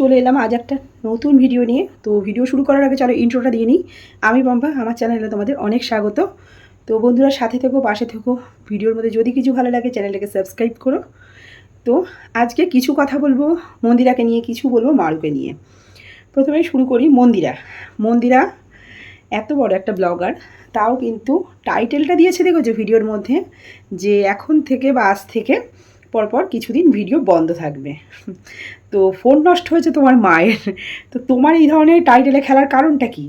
চলে এলাম আজ একটা নতুন ভিডিও নিয়ে। তো ভিডিও শুরু করার আগে চলো ইন্ট্রোটা দিয়ে নিই। আমি পম্পা আমার চ্যানেলে তোমাদের অনেক স্বাগত। তো বন্ধুরা, সাথে থেকো, পাশে থেকো। ভিডিওর মধ্যে যদি কিছু ভালো লাগে চ্যানেলটাকে সাবস্ক্রাইব করো। তো আজকে কিছু কথা বলব, মন্দিরাকে নিয়ে কিছু বলব মারুকে নিয়ে। প্রথমে শুরু করি মন্দিরা। মন্দিরা এত বড় একটা ব্লগার তাও কিন্তু টাইটেলটা দিয়েছে দেখো যে ভিডিওর মধ্যে, যে এখন থেকে বা আজ থেকে পরপর কিছুদিন ভিডিও বন্ধ থাকবে। তো ফোন নষ্ট হয়েছে তোমার মায়ের। তো তোমার এই ধরনের টাইটেলে খেলার কারণটা কি?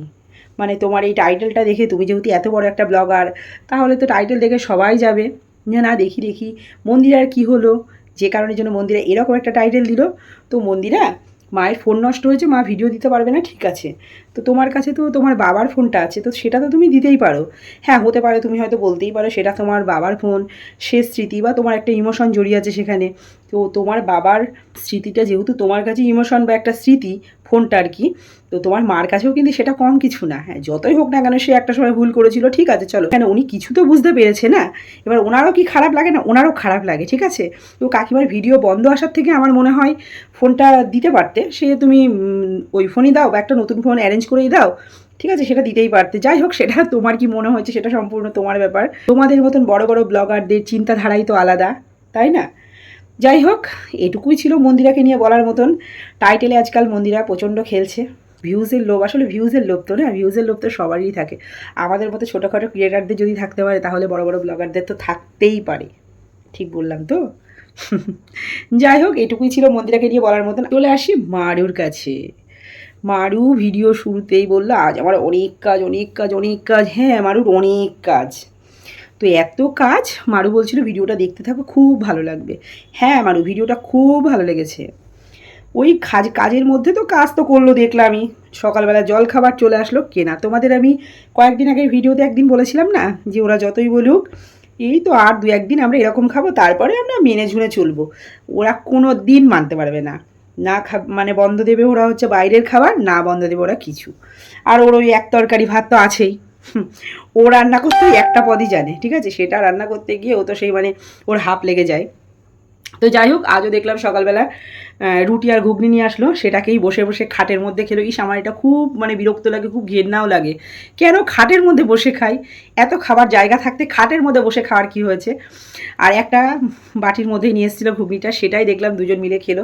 মানে তোমার এই টাইটেলটা দেখে তুমি যেহেতু এত বড় একটা ব্লগার তাহলে তো টাইটেল দেখে সবাই যাবে। যে না, দেখি দেখি। মন্দিরার কি হলো? যে কারণের জন্য মন্দিরা এরকম একটা টাইটেল দিল। তো মন্দিরা মায়ের ফোন নষ্ট হয়েছে, মা ভিডিও দিতে পারবে না, ঠিক আছে। তো তোমার কাছে তো তোমার বাবার ফোনটা আছে, তো সেটা তো তুমি দিতেই পারো। হ্যাঁ হতে পারে, তুমি হয়তো বলতেই পারো, সেটা তোমার বাবার ফোন শেষ স্মৃতি বা তোমার একটা ইমোশন জড়িয়ে আছে সেখানে। তো তোমার বাবার স্মৃতিটা যেহেতু তোমার কাছে ইমোশন বা একটা স্মৃতি ফোনটা আর কি, তো তোমার মার কাছেও কিন্তু সেটা কম কিছু না। হ্যাঁ যতই হোক না কেন সে একটা সময় ভুল করেছিল, ঠিক আছে, চলো। কেন উনি কিছু তো বুঝতে পেরেছে না? এবার ওনারও কি খারাপ লাগে না? ওনারও খারাপ লাগে, ঠিক আছে? তো কাকিমার ভিডিও বন্ধ আসার থেকে আমার মনে হয় ফোনটা দিতে পারতে। সে তুমি ওই ফোনই দাও বা একটা নতুন ফোন অ্যারেঞ্জ করেই দাও, ঠিক আছে? সেটা দিতেই পারতে। যাই হোক, সেটা তোমার কি মনে হয়েছে? সেটা সম্পূর্ণ তোমার ব্যাপার। তোমাদের মতন বড় বড় ব্লগারদের চিন্তাধারাই তো আলাদা, তাই না? যাই হোক এটুকুই ছিল মন্দিরাকে নিয়ে বলার মতন। টাইটেলে আজকাল মন্দিরা প্রচণ্ড খেলছে। ভিউজের লোভ, আসলে ভিউজের লোভ তো না ভিউজের লোভ তো সবারই থাকে। আমাদের মতো ছোটোখাটো ক্রিয়েটারদের যদি থাকতে পারে, তাহলে বড় বড় ব্লগারদের তো থাকতেই পারে। ঠিক বললাম তো? যাই হোক এটুকুই ছিল মন্দিরাকে নিয়ে বলার মতন। চলে আসি মারুর কাছে। মারু ভিডিও শুরুতেই বলল, আজ আমার অনেক কাজ অনেক কাজ অনেক কাজ। হ্যাঁ মারুর অনেক কাজ। তো এত কাজ? মারু বলছিল ভিডিওটা দেখতে থাকো, খুব ভালো লাগবে। হ্যাঁ মারু, ভিডিওটা খুব ভালো লেগেছে। ওই কাজ কাজের মধ্যে তো কাজ তো করল দেখলামই। সকালবেলা জল খাবার চলে আসলো। কেনা তোমাদের আমি কয়েকদিন আগের ভিডিওতে একদিন বলেছিলাম না যে ওরা যতই বলুক, এই তো আর দু একদিন আমরা এরকম খাব, তারপরে আমরা মেনে ঝুনে চলবো। ওরা কোনো দিন মানতে পারবে না। না খা মানে বন্ধ দেবে ওরা হচ্ছে বাইরের খাবার, না বন্ধ দেবে ওরা কিছু। আর ওর ওই এক তরকারি ভাত তো আছেই। ও রান্না করতে একটা পদই জানে, ঠিক আছে? সেটা রান্না করতে গিয়ে ও তো সেই মানে ওর হাফ লেগে যায়। তো যাই হোক, আজও দেখলাম সকালবেলা রুটি আর ঘুগনি নিয়ে আসলো। সেটাকেই বসে বসে খাটের মধ্যে খেলো। ইস, আমার এটা খুব মানে বিরক্ত লাগে, খুব ঘেন্নাও লাগে। কেন খাটের মধ্যে বসে খাই? এত খাবার জায়গা থাকতে খাটের মধ্যে বসে খাওয়ার কি হয়েছে? আর একটা বাটির মধ্যে নিয়ে এসেছিল ঘুগনিটা, সেটাই দেখলাম দুজন মিলে খেলো।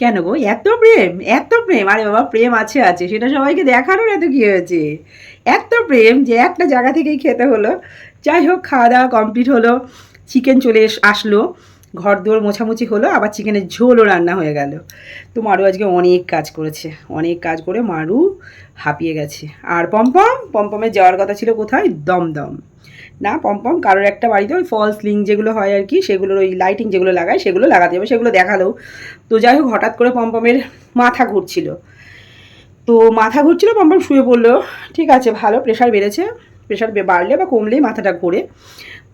কেন গো, এত প্রেম এত প্রেম। আরে বাবা, প্রেম আছে আছে। সেটা সবাইকে দেখানোর এত কী হয়েছে? এত প্রেম যে একটা জায়গা থেকেই খেতে হলো। যাই হোক, খাওয়া দাওয়া কমপ্লিট হলো। চিকেন চলে আসলো। ঘর দোর মোছামুছি হলো, আবার চিকেনের ঝোলও রান্না হয়ে গেল। তো মারু আজকে অনেক কাজ করেছে, অনেক কাজ করে মারু হাঁপিয়ে গেছে। আর পম্পম, পম্পমের যাওয়ার কথা ছিল কোথায়? দমদম। না, পম্পম কারোর একটা বাড়িতে ওই ফলস লিঙ্ক যেগুলো হয় আর কি, সেগুলোর ওই লাইটিং যেগুলো লাগায়, সেগুলো লাগাতে হবে, সেগুলো দেখাল। তো যাই হোক, হঠাৎ করে পম্পমের মাথা ঘুরছিল। তো মাথা ঘুরছিল, পম্পম শুয়ে পড়ল। ঠিক আছে, ভালো প্রেশার বেড়েছে। প্রেশার বাড়লে বা কমলেই মাথাটা ঘোরে।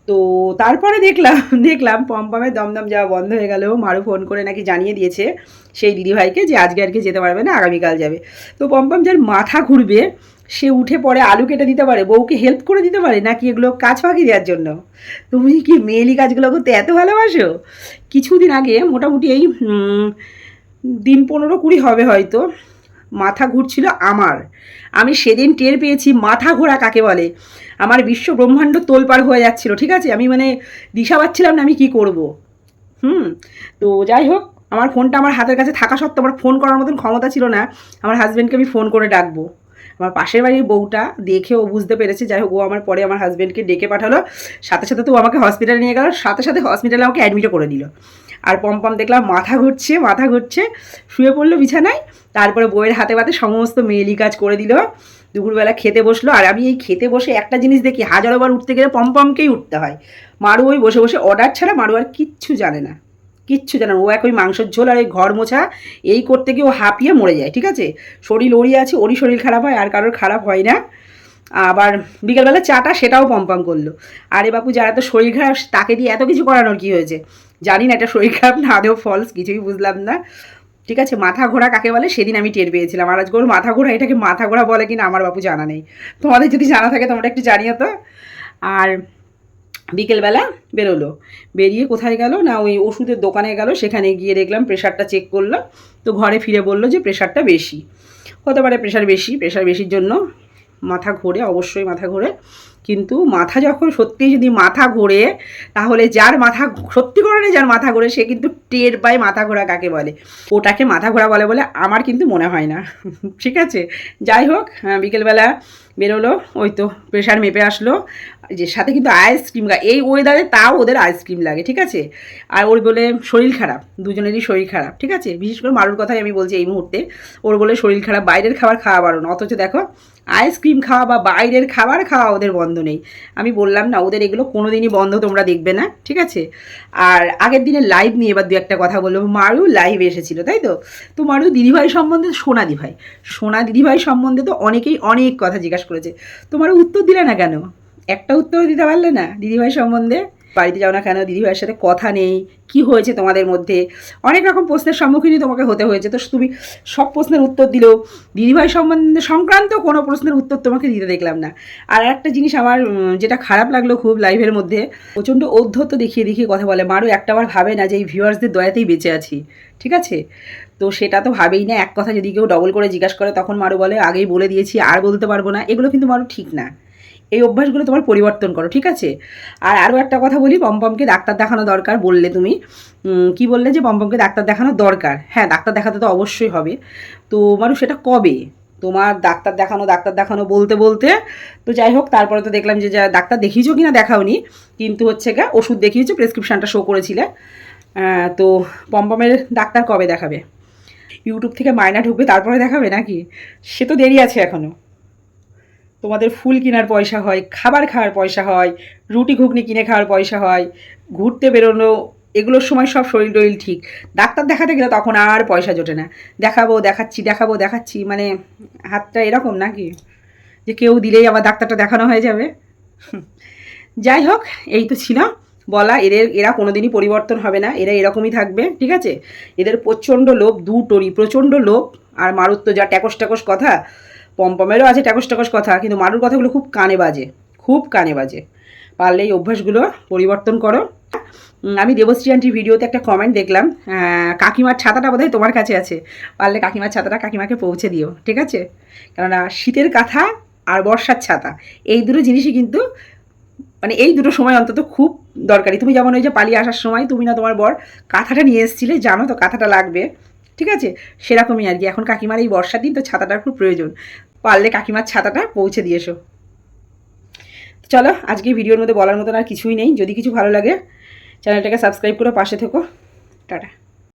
তো তারপরে দেখলাম দেখলাম পম্পমের দমদম যাওয়া বন্ধ হয়ে গেল। মারু ফোন করে নাকি জানিয়ে দিয়েছে সেই দিদিভাইকে যে আজকে আর কি যেতে পারবে না, আগামীকাল যাবে। তো পম্পম যার মাথা ঘুরবে, সে উঠে পরে আলু কেটে দিতে পারে, বউকে হেল্প করে দিতে পারে, নাকি এগুলো কাজ ফাঁকি দেওয়ার জন্য? তুমি কি মেয়েলি কাজগুলো করতে এত ভালোবাসো? কিছুদিন আগে মোটামুটি এই দিন পনেরো কুড়ি হবে হয়তো মাথা ঘুরছিল আমার। আমি সেদিন টের পেয়েছি মাথা ঘোরা কাকে বলে? আমার বিশ্ব ব্রহ্মাণ্ড তোলপাড় হয়ে যাচ্ছিল, ঠিক আছে? আমি মানে দিশা পাচ্ছিলাম না আমি কি করব? হুম, তো যাই হোক, আমার ফোনটা আমার হাতের কাছে থাকা সত্ত্বেও আমার ফোন করার মতন ক্ষমতা ছিল না। আমার হাজব্যান্ডকে আমি ফোন করে ডাকবো। আমার পাশের বাড়ির বউটা দেখে ও বুঝতে পেরেছে, যাই হোক, ও আমার পরে আমার হাজব্যান্ডকে ডেকে পাঠালো। সাথে সাথে তো আমাকে হসপিটালে নিয়ে গেল, সাথে সাথে হসপিটালে আমাকে অ্যাডমিটও করে দিল। আর পম্পম দেখলাম মাথা ঘুরছে মাথা ঘুরছে। শুয়ে পড়ল বিছানায়, তারপরে বইয়ের হাতে পাতে সমস্ত মেয়েলি কাজ করে দিল। দুপুরবেলা খেতে বসল, আর আমি এই খেতে বসে একটা জিনিস দেখি হাজারোবার উঠতে গেলে পম্পমকেই উঠতে হয়। মারু ওই বসে বসে অর্ডার ছাড়া মারু আর কিচ্ছু জানে না। কিচ্ছু জানে না, ও এক ওই মাংসের ঝোল আর এই ঘর মোছা, এই করতে গিয়ে ও হাঁপিয়ে মরে যায়, ঠিক আছে? শরীর ওরই আছে, ওরই শরীর খারাপ হয়, আর কারোর খারাপ হয় না। আবার বিকেলবেলা চাটা সেটাও পম্পম করল। আরে বাপু, যারা তো শরীর খারাপ, তাকে দিয়ে এত কিছু করানোর কি হয়েছে? জানি না এটা শরীর খারাপ না আদেও ফলস কিছুই বুঝলাম না। ঠিক আছে, মাথা ঘোরা কাকে বলে? সেদিন আমি টের পেয়েছিলাম। আর আজকে মাথা ঘোরা, এটাকে মাথা ঘোরা বলে কিনা আমার বাবু জানা নেই। তোমাদের যদি জানা থাকে, তোমরা একটু জানিও তো। আর বিকেলবেলা বেরোলো। বেরিয়ে কোথায় গেল? না, ওই ওষুধের দোকানে গেল। সেখানে গিয়ে দেখলাম প্রেশারটা চেক করল। তো ঘরে ফিরে বলল যে প্রেশারটা বেশি। হতে পারে প্রেশার বেশি। প্রেশার বেশির জন্য মাথা ঘোরে, অবশ্যই মাথা ঘোরে। কিন্তু মাথা যখন সত্যি যদি মাথা ঘোরে, তাহলে যার মাথা সত্যি করে যার মাথা ঘোরে, সে কিন্তু টের পায় মাথা ঘোরা কাকে বলে। ওটাকে মাথা ঘোরা বলে বলে আমার কিন্তু মনে হয় না। ঠিক আছে? যাই হোক বিকেলবেলা বেরোলো, ওই তো প্রেশার মেপে আসলো, যে সাথে কিন্তু আইসক্রিম এই ওয়েদারে তাও ওদের আইসক্রিম লাগে, ঠিক আছে? আর ওর বলে শরীর খারাপ, দুজনেরই শরীর খারাপ, ঠিক আছে? বিশেষ করে মারুর কথাই আমি বলছি এই মুহূর্তে, ওর বলে শরীর খারাপ, বাইরের খাবার খাওয়া বারণ। অথচ দেখো আইসক্রিম খাওয়া বা বাইরের খাবার খাওয়া ওদের বন্ধ। নেই। আমি বললাম, না, ওদের এগুলো কোনো দিনই বন্ধ তোমরা দেখবে না। ঠিক আছে? আর আগের দিনে লাইভ নিয়ে এবার দু একটা কথা বলব। মারু লাইভ এসেছিল, তাই তো? তো মারু দিদিভাই সম্বন্ধে, সোনা দিভাই। সোনা দিদিভাই সম্বন্ধে তো অনেকেই অনেক কথা জিজ্ঞাসা করেছে। তোমার উত্তর দিলে না কেন? একটা উত্তর দিতে পারলে না দিদিভাই সম্বন্ধে? বাড়িতে যাও না কেন? দিদিভাইয়ের সাথে কথা নেই। কি হয়েছে তোমাদের মধ্যে? অনেক রকম প্রশ্নের সম্মুখীনই তোমাকে হতে হয়েছে। তো তুমি সব প্রশ্নের উত্তর দিলেও দিদিভাই সম্বন্ধে সংক্রান্ত কোনো প্রশ্নের উত্তর তোমাকে দিতে দেখলাম না। আর একটা জিনিস আমার যেটা খারাপ লাগল খুব লাইভের মধ্যে, প্রচণ্ড ঔদ্ধত্য দেখিয়ে দেখিয়ে কথা বলে মারও একটাবার ভাবে না যে এই ভিউয়ার্সদের দয়াতেই বেঁচে আছি। ঠিক আছে? তো সেটা তো ভাবেই না। এক কথা যদি কেউ ডবল করে জিজ্ঞাসা করে, তখন মারু বলে, আগেই বলে দিয়েছি, আর বলতে পারব না। এগুলো কিন্তু মারু ঠিক না। এই অভ্যাসগুলো তোমার পরিবর্তন করো, ঠিক আছে? আর আরও একটা কথা বলি পম্পমকে ডাক্তার দেখানো দরকার বললে তুমি। কি বললে যে পম্পমকে ডাক্তার দেখানো দরকার? হ্যাঁ ডাক্তার দেখাতে তো অবশ্যই হবে। তো মানুষ সেটা কবে? তোমার ডাক্তার দেখানো ডাক্তার দেখানো বলতে বলতে, তো যাই হোক, তারপরে তো দেখলাম যে যা ডাক্তার দেখিয়েছো কি না দেখাওনি, কিন্তু হচ্ছে গা ওষুধ দেখিয়েছো, প্রেসক্রিপশানটা শো করেছিলে। তো পম্পমের ডাক্তার কবে দেখাবে? ইউটিউব থেকে মায়না ঢুকবে, তারপরে দেখাবে নাকি? সে তো দেরি আছে এখনও তোমাদের ফুল কেনার পয়সা হয়, খাবার খাওয়ার পয়সা হয়, রুটি ঘুগনি কিনে খাওয়ার পয়সা হয়, ঘুরতে বেরোনো, এগুলোর সময় সব শরীর টরিল ঠিক। ডাক্তার দেখাতে গেলে তখন আর পয়সা জোটে না। দেখাবো, দেখাচ্ছি দেখাবো, দেখাচ্ছি মানে হাতটা এরকম নাকি? যে কেউ দিলেই আবার ডাক্তারটা দেখানো হয়ে যাবে। যাই হোক, এই তো ছিল। বলা, এদের, এরা কোনোদিনই পরিবর্তন হবে না, এরা এরকমই থাকবে, ঠিক আছে? এদের প্রচণ্ড লোভ দুটোরই প্রচণ্ড লোভ, আর মারুর তো যা ট্যাকস ট্যাকস কথা পম্পমেরও আছে ট্যাকস ট্যাকস কথা, কিন্তু মারুর কথাগুলো খুব কানে বাজে, খুব কানে বাজে। পারলে এই অভ্যাসগুলো পরিবর্তন করো। আমি দেবশ্রী ভিডিওতে একটা কমেন্ট দেখলাম কাকিমার ছাতাটা বোধহয় তোমার কাছে আছে। পারলে কাকিমার ছাতাটা কাকিমাকে পৌঁছে দিও, ঠিক আছে? কেননা শীতের কাঁথা আর বর্ষার ছাতা, এই দুটো জিনিসই কিন্তু মানে এই দুটো সময় অন্তত খুব দরকারি। তুমি যেমন ওই যে পালিয়ে আসার সময় তুমি না তোমার বর কাঁথাটা নিয়ে এসেছিলে, জানো তো কাঁথাটা লাগবে, ঠিক আছে? সেরকমই আর কি। এখন কাকিমার এই বর্ষার দিন তো ছাতাটার খুব প্রয়োজন। পারলে কাকিমার ছাতাটা পৌঁছে দিয়ে এসো। চলো, আজকে ভিডিওর মধ্যে বলার মতন আর কিছুই নেই। যদি কিছু ভালো লাগে, চ্যানেলটাকে সাবস্ক্রাইব করে পাশে থেকো। টাটা।